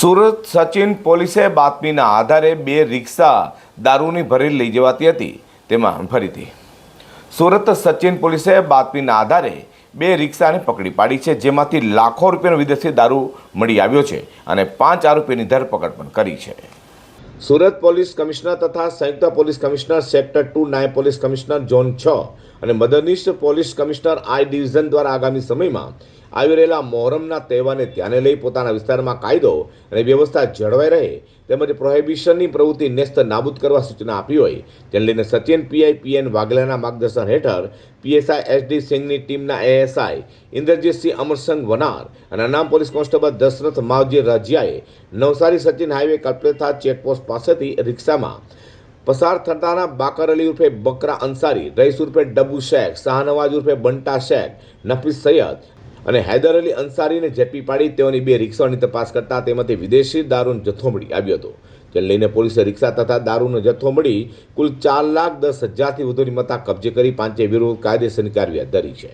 સુરત સચિન પોલીસે બાતમીના આધારે બે રિક્ષા દારૂની ભરી લઈ જવાતી હતી. તેમાં ફરીથી સુરત સચિન પોલીસે બાતમીના આધારે બે રિક્ષાને પકડી પાડી છે, જેમાંથી લાખો રૂપિયાનો વિદેશી દારૂ મળી આવ્યો છે અને પાંચ આરોપીની ધરપકડ પણ કરી છે. સુરત પોલીસ કમિશનર તથા સંયુક્ત પોલીસ કમિશનર સેક્ટર ટુ, નાયબ પોલીસ કમિશનર ઝોન છ અને મદદનીશ પોલીસ કમિશનર આઈ ડિવિઝન દ્વારા આગામી સમયમાં આવી રહેલા મોહરમના તહેવારને ધ્યાને લઈ પોતાના વિસ્તારમાં કાયદો અને વ્યવસ્થા જળવાઈ રહે તેમજ પ્રોહિબિશનની પ્રવૃત્તિ નેસ્ત નાબૂદ કરવા સૂચના આપી હોય તેને લઈને સચિન પીઆઈ પીએન વાઘેલાના માર્ગદર્શન હેઠળ પીએસઆઈ એસડી સિંઘની ટીમના એએસઆઈ ઇન્દ્રજીતસિંહ અમરસંગ વનાર અને અનામ પોલીસ કોન્સ્ટેબલ દશરથ માવજી રજિયાએ નવસારી સચિન હાઈવે કલ્પેથા ચેકપોસ્ટ પાસેથી રિક્ષામાં પસાર થતાના બાકર અલી ઉર્ફે બકરા અંસારી, રઈસ ઉર્ફે ડબ્બુ શેખ, શાહનવાજ ઉર્ફે બંટા શેખ, નફીસ સૈયદ અને હૈદર અલી અંસારીને ઝડપી પાડી તેઓની બે રિક્ષાઓની તપાસ કરતા તેમાંથી વિદેશી દારૂનો જથ્થો મળી આવ્યો હતો. જેને લઈને પોલીસે રિક્ષા તથા દારૂનો જથ્થો મળી કુલ ચાર લાખ દસ હજારથી વધુની મત્તા કબજે કરી પાંચે વિરુદ્ધ કાયદેસરની કાર્યવાહી ધરી છે.